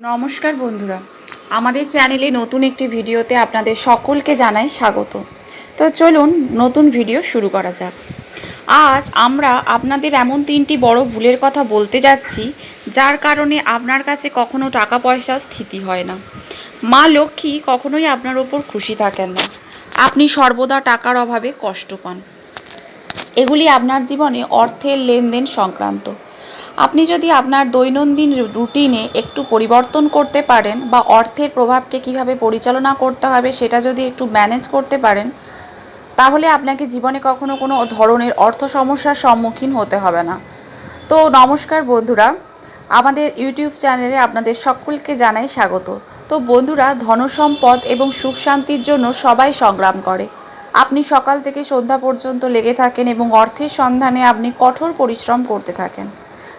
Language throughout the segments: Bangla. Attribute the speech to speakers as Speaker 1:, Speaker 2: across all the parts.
Speaker 1: নমস্কার বন্ধুরা। আমাদের চ্যানেলে নতুন একটি ভিডিওতে আপনাদের সকলকে জানাই স্বাগত। তো চলুন নতুন ভিডিও শুরু করা যাক। আজ আমরা আপনাদের এমন তিনটি বড় ভুলের কথা বলতে যাচ্ছি, যার কারণে আপনার কাছে কখনো টাকা পয়সা স্থিতি হয় না। মা লক্ষ্মী কখনোই আপনার ওপর খুশি থাকেন না। আপনি সর্বদা টাকার অভাবে কষ্ট পান। এগুলি আপনার জীবনে অর্থের লেনদেন সংক্রান্ত। আপনি যদি আপনার দৈনন্দিন রুটিনে একটু পরিবর্তন করতে পারেন বা অর্থের প্রভাবকে কীভাবে পরিচালনা করতে হবে সেটা যদি একটু ম্যানেজ করতে পারেন, তাহলে আপনাকে জীবনে কখনো কোনো ধরনের অর্থ সমস্যার সম্মুখীন হতে হবে না। তো নমস্কার বন্ধুরা, আমাদের ইউটিউব চ্যানেলে আপনাদের সকলকে জানাই স্বাগত। তো বন্ধুরা, ধনসম্পদ এবং সুখ শান্তির জন্য সবাই সংগ্রাম করে। আপনি সকাল থেকে সন্ধ্যা পর্যন্ত লেগে থাকেন এবং অর্থের সন্ধানে আপনি কঠোর পরিশ্রম করতে থাকেন।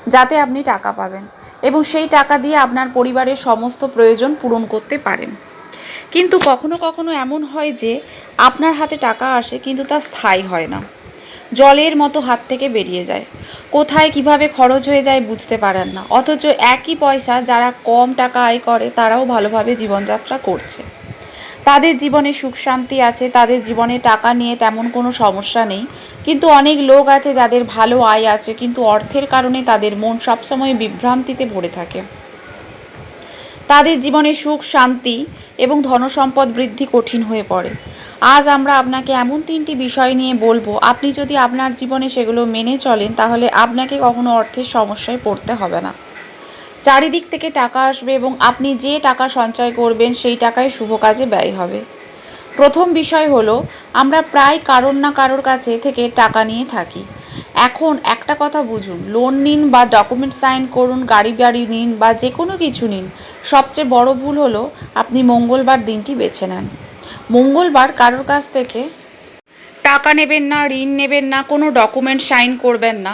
Speaker 1: যাতে আপনি টাকা পাবেন এবং সেই টাকা দিয়ে আপনার পরিবারের সমস্ত প্রয়োজন পূরণ করতে পারেন। কিন্তু কখনো কখনো এমন হয় যে, আপনার হাতে টাকা আসে কিন্তু তা স্থায়ী হয় না। জলের মতো হাত থেকে বেরিয়ে যায়। কোথায় কীভাবে খরচ হয়ে যায় বুঝতে পারেন না। অথচ একই পয়সা যারা কম টাকা আয় করে, তারাও ভালোভাবে জীবনযাত্রা করছে। তাদের জীবনে সুখ শান্তি আছে, তাদের জীবনে টাকা নিয়ে তেমন কোনো সমস্যা নেই। কিন্তু অনেক লোক আছে যাদের ভালো আয় আছে, কিন্তু অর্থের কারণে তাদের মন সবসময় বিভ্রান্তিতে ভরে থাকে। তাদের জীবনে সুখ, শান্তি এবং ধনসম্পদ বৃদ্ধি কঠিন হয়ে পড়ে। আজ আমরা আপনাকে এমন তিনটি বিষয় নিয়ে বলব, আপনি যদি আপনার জীবনে সেগুলো মেনে চলেন, তাহলে আপনাকে কখনো অর্থের সমস্যায় পড়তে হবে না। চারিদিক থেকে টাকা আসবে এবং আপনি যে টাকা সঞ্চয় করবেন, সেই টাকায় শুভ কাজে ব্যয় হবে। প্রথম বিষয় হলো, আমরা প্রায় কারোর না কারোর কাছে থেকে টাকা নিয়ে থাকি। এখন একটা কথা বুঝুন লোন নিন বা ডকুমেন্ট সাইন করুন, গাড়ি বাড়ি নিন বা যে কোনো কিছু নিন, সবচেয়ে বড় ভুল হলো আপনি মঙ্গলবার দিনটি বেছে নেন। মঙ্গলবার কারোর কাছ থেকে টাকা নেবেন না, ঋণ নেবেন না, কোনো ডকুমেন্ট সাইন করবেন না।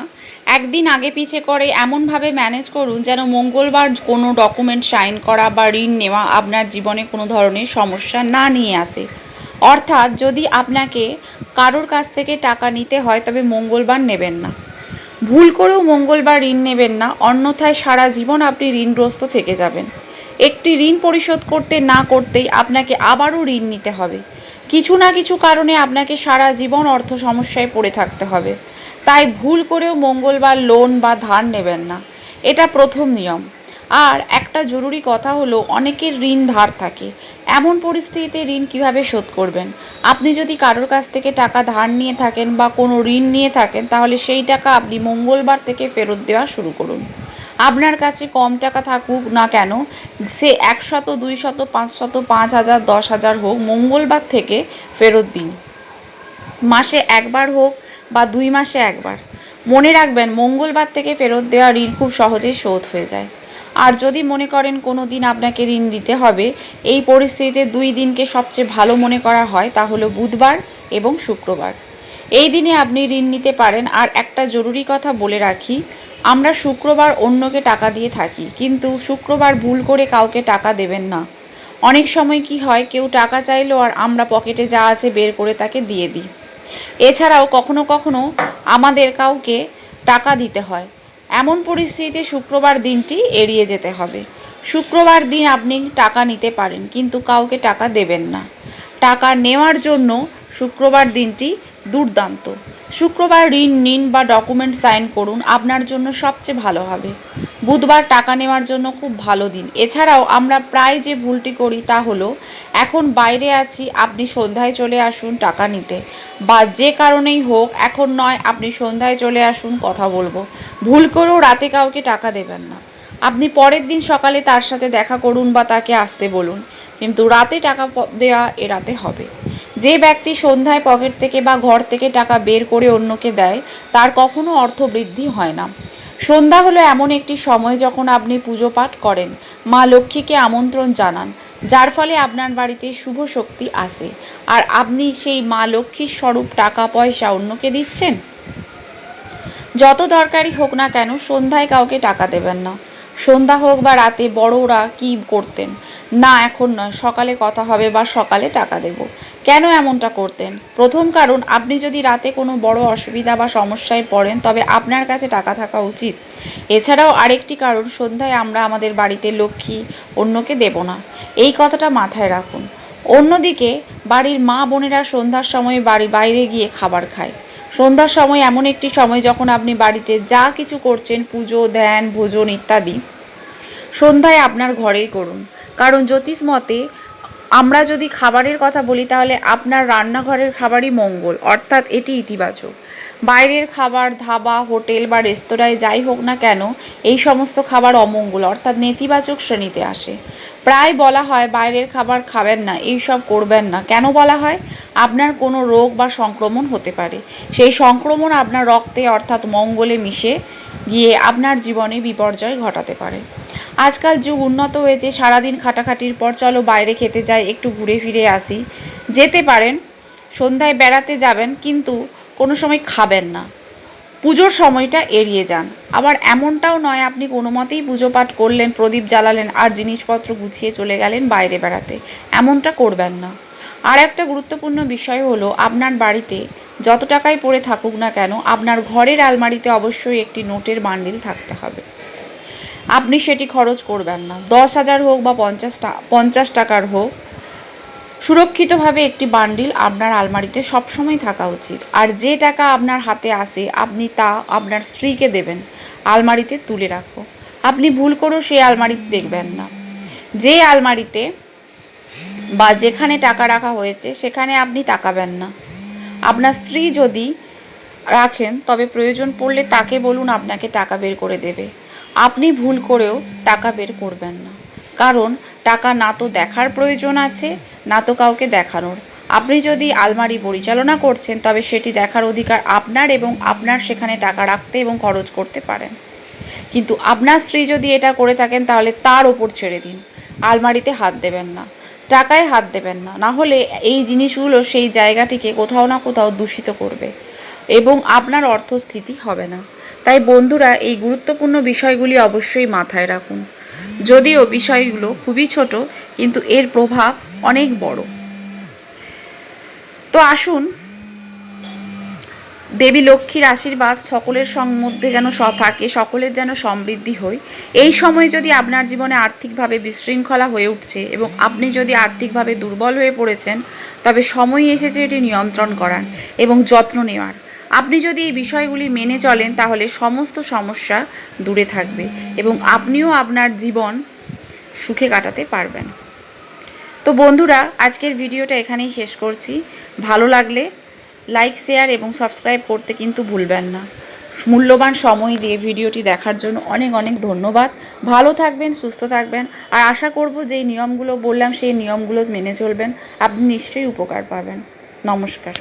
Speaker 1: একদিন আগে পিছে করে এমনভাবে ম্যানেজ করুন যেন মঙ্গলবার কোনো ডকুমেন্ট সাইন করা বা ঋণ নেওয়া আপনার জীবনে কোনো ধরনের সমস্যা না নিয়ে আসে। অর্থাৎ যদি আপনাকে কারোর কাছ থেকে টাকা নিতে হয়, তবে মঙ্গলবার নেবেন না। ভুল করেও মঙ্গলবার ঋণ নেবেন না, অন্যথায় সারা জীবন আপনি ঋণগ্রস্ত থেকে যাবেন। একটি ঋণ পরিশোধ করতে না করতেই আপনাকে আবারও ঋণ নিতে হবে। কিছু না কিছু কারণে আপনাকে সারা জীবন অর্থ সমস্যায় পড়ে থাকতে হবে। তাই ভুল করেও মঙ্গলবার লোন বা ধার নেবেন না। এটা প্রথম নিয়ম। আর একটা জরুরি কথা হলো, অনেকের ঋণ ধার থাকে। এমন পরিস্থিতিতে ঋণ কীভাবে শোধ করবেন? আপনি যদি কারোর কাছ থেকে টাকা ধার নিয়ে থাকেন বা কোনো ঋণ নিয়ে থাকেন, তাহলে সেই টাকা আপনি মঙ্গলবার থেকে ফেরত দেওয়া শুরু করুন। আপনার কাছে কম টাকা থাকুক না কেন, সে একশত, দুইশত, পাঁচশত পাঁচ হাজার দশ হাজার হোক, মঙ্গলবার থেকে ফেরত দিন। মাসে একবার হোক বা দুই মাসে একবার। মনে রাখবেন, মঙ্গলবার থেকে ফেরত দেওয়া ঋণ খুব সহজেই শোধ হয়ে যায়। আর যদি মনে করেন কোনো দিন আপনাকে ঋণ দিতে হবে, এই পরিস্থিতিতে দুই দিনকে সবচেয়ে ভালো মনে করা হয় তা হলো বুধবার এবং শুক্রবার। এই দিনে আপনি ঋণ নিতে পারেন। আর একটা জরুরি কথা বলে রাখি আমরা শুক্রবার অন্যকে টাকা দিয়ে থাকি, কিন্তু শুক্রবার ভুল করে কাউকে টাকা দেবেন না। অনেক সময় কি হয়, কেউ টাকা চাইলো আর আমরা পকেটে যা আছে বের করে তাকে দিয়ে দিই। এছাড়াও কখনো কখনো আমাদের কাউকে টাকা দিতে হয়। এমন পরিস্থিতিতে শুক্রবার দিনটি এড়িয়ে যেতে হবে। শুক্রবার দিন আপনি টাকা নিতে পারেন, কিন্তু কাউকে টাকা দেবেন না। টাকা নেওয়ার জন্য শুক্রবার দিনটি দুর্দান্ত। শুক্রবার ঋণ নিন বা ডকুমেন্ট সাইন করুন, আপনার জন্য সবচেয়ে ভালো হবে। বুধবার টাকা নেওয়ার জন্য খুব ভালো দিন। এছাড়াও আমরা প্রায় যে ভুলটি করি তা হলো, এখন বাইরে আছি, আপনি সন্ধ্যায় চলে আসুন টাকা নিতে। বা যে কারণেই হোক, এখন নয়, আপনি সন্ধ্যায় চলে আসুন কথা বলব। ভুল করেও রাতে কাউকে টাকা দেবেন না। আপনি পরের দিন সকালে তার সাথে দেখা করুন বা তাকে আসতে বলুন। কিন্তু রাতে টাকা দেওয়া এ রাতে হবে। যে ব্যক্তি সন্ধ্যায় পকেট থেকে বা ঘর থেকে টাকা বের করে অন্যকে দেয়, তার কখনো অর্থ বৃদ্ধি হয় না। সন্ধ্যা হলো এমন একটি সময় যখন আপনি পুজো পাঠ করেন। মা লক্ষ্মীকে আমন্ত্রণ জানান, যার ফলে আপনার বাড়িতে শুভ শক্তি আসে। আর আপনি সেই মা লক্ষ্মীর স্বরূপ টাকা, পয়সা অন্যকে দিচ্ছেন? যত দরকারি হোক না কেন, সন্ধ্যায় কাউকে টাকা দেবেন না। সন্ধ্যা হোক বা রাতে বড়রা কি করতেন? না, এখন নয়। সকালে কথা হবে বা সকালে টাকা দেব। কেন এমনটা করতেন? প্রথম কারণ, আপনি যদি রাতে কোনো বড় অসুবিধা বা সমস্যায় পড়েন, তবে আপনার কাছে টাকা থাকা উচিত। এছাড়াও আরেকটি কারণ, সন্ধ্যায় আমরা আমাদের বাড়িতে লক্ষ্মী অন্যকে দেব না। এই কথাটা মাথায় রাখুন। অন্যদিকে, বাড়ির মা বোনেরা সন্ধ্যার সময় বাড়ি বাইরে গিয়ে খাবার খায়। সন্ধ্যার সময় এমন একটি সময় যখন আপনি বাড়িতে যা কিছু করছেন, পুজো, ধ্যান, ভোজন ইত্যাদি, সন্ধ্যায় আপনার ঘরেই করুন। কারণ জ্যোতিষ মতে আমরা যদি খাবারের কথা বলি, তাহলে আপনার রান্নাঘরের খাবারই মঙ্গল, অর্থাৎ এটি ইতিবাচক। বাইরের খাবার, ধাবা, হোটেল বা রেস্তোরাঁয় যাই হোক না কেন, এই সমস্ত খাবার অমঙ্গল, অর্থাৎ নেতিবাচক শ্রেণীতে আসে। প্রায় বলা হয়, বাইরের খাবার খাবেন না, এই সব করবেন না। কেন বলা হয়? আপনার কোনো রোগ বা সংক্রমণ হতে পারে। সেই সংক্রমণ আপনার রক্তে, অর্থাৎ মঙ্গলে মিশে গিয়ে আপনার জীবনে বিপর্যয় ঘটাতে পারে। আজকাল যুগ উন্নত হয়েছে, সারাদিন খাটাখাটির পর চলো বাইরে খেতে যাই, একটু ঘুরে ফিরে আসি। যেতে পারেন, সন্ধ্যায় বেড়াতে যাবেন, কিন্তু কোনো সময় খাবেন না। পুজোর সময়টা এড়িয়ে যান। আবার এমনটাও নয়, আপনি কোনো মতেই পুজো পাঠ করলেন, প্রদীপ জ্বালালেন, আর জিনিসপত্র গুছিয়ে চলে গেলেন বাইরে বেড়াতে। এমনটা করবেন না। আর একটা গুরুত্বপূর্ণ বিষয় হলো, আপনার বাড়িতে যত টাকাই পড়ে থাকুক না কেন, আপনার ঘরের আলমারিতে অবশ্যই একটি নোটের বান্ডিল থাকতে হবে। আপনি সেটি খরচ করবেন না। দশ হাজার হোক বা পঞ্চাশ পঞ্চাশ টাকার হোক, সুরক্ষিতভাবে একটি বান্ডিল আপনার আলমারিতে সবসময় থাকা উচিত। আর যে টাকা আপনার হাতে আসে আপনি তা আপনার স্ত্রীকে দেবেন, আলমারিতে তুলে রাখো। আপনি ভুল করেও সেই আলমারিতে দেখবেন না। যে আলমারিতে বা যেখানে টাকা রাখা হয়েছে, সেখানে আপনি তাকাবেন না। আপনার স্ত্রী যদি রাখেন, তবে প্রয়োজন পড়লে তাকে বলুন আপনাকে টাকা বের করে দেবে। আপনি ভুল করেও টাকা বের করবেন না। কারণ টাকা না তো দেখার প্রয়োজন আছে, না তো কাউকে দেখানোর। আপনি যদি আলমারি পরিচালনা করছেন, তবে সেটি দেখার অধিকার আপনার এবং আপনার সেখানে টাকা রাখতে এবং খরচ করতে পারেন। কিন্তু আপনার স্ত্রী যদি এটা করে থাকেন, তাহলে তার ওপর ছেড়ে দিন। আলমারিতে হাত দেবেন না। টাকায় হাত দেবেন না। না হলে এই জিনিসগুলো সেই জায়গাটিকে কোথাও না কোথাও দূষিত করবে। এবং আপনার অর্থস্থিতি হবে না। তাই বন্ধুরা, এই গুরুত্বপূর্ণ বিষয়গুলি অবশ্যই মাথায় রাখুন। যদিও বিষয়গুলো খুবই ছোট, কিন্তু এর প্রভাব অনেক বড়। তো আসুন, দেবী লক্ষ্মীর আশীর্বাদ সকলের মধ্যে যেন স থাকে, সকলের যেন সমৃদ্ধি হয়। এই সময় যদি আপনার জীবনে আর্থিকভাবে বিশৃঙ্খলা হয়ে উঠছে এবং আপনি যদি আর্থিকভাবে দুর্বল হয়ে পড়েছেন, তবে সময় এসেছে এটি নিয়ন্ত্রণ করার এবং যত্ন নেওয়ার। আপনি যদি এই বিষয়গুলি মেনে চলেন, তাহলে সমস্ত সমস্যা দূরে থাকবে এবং আপনিও আপনার জীবন সুখে কাটাতে পারবেন। তো বন্ধুরা, আজকের ভিডিওটা এখানেই শেষ করছি। ভালো লাগলে লাইক শেয়ার এবং সাবস্ক্রাইব করতে কিন্তু ভুলবেন না। মূল্যবান সময় দিয়ে ভিডিওটি দেখার জন্য অনেক অনেক ধন্যবাদ। ভালো থাকবেন, সুস্থ থাকবেন। আর আশা করব যেই নিয়মগুলো বললাম, সেই নিয়মগুলো মেনে চলবেন। আপনি নিশ্চয়ই উপকার পাবেন। নমস্কার।